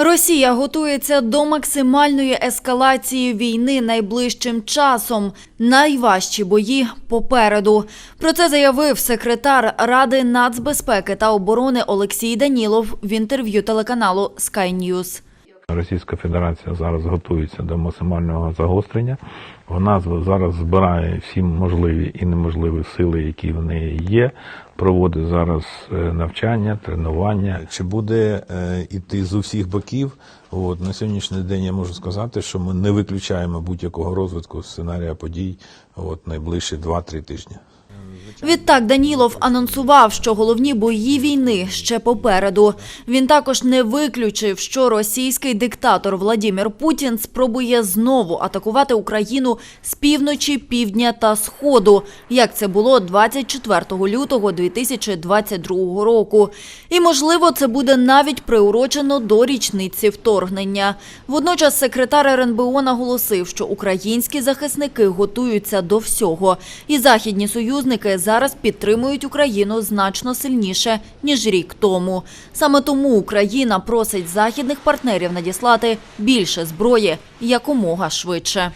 Росія готується до максимальної ескалації війни найближчим часом. Найважчі бої попереду. Про це заявив секретар Ради нацбезпеки та оборони Олексій Данілов в інтерв'ю телеканалу Sky News. Російська Федерація зараз готується до максимального загострення. Вона зараз збирає всі можливі і неможливі сили, які в неї є. Проводить зараз е, навчання, тренування. Чи буде е, іти з усіх боків? От на сьогоднішній день я можу сказати, що ми не виключаємо будь-якого розвитку сценарія подій от найближчі 2-3 тижні. Відтак Данілов анонсував, що головні бої війни ще попереду. Він також не виключив, що російський диктатор Владімір Путін спробує знову атакувати Україну з півночі, півдня та сходу, як це було 24 лютого 2022 року. І можливо, це буде навіть приурочено до річниці вторгнення. Водночас секретар РНБО наголосив, що українські захисники готуються до всього, і західні союзники зараз підтримують Україну значно сильніше ніж рік тому. Саме тому Україна просить західних партнерів надіслати більше зброї якомога швидше.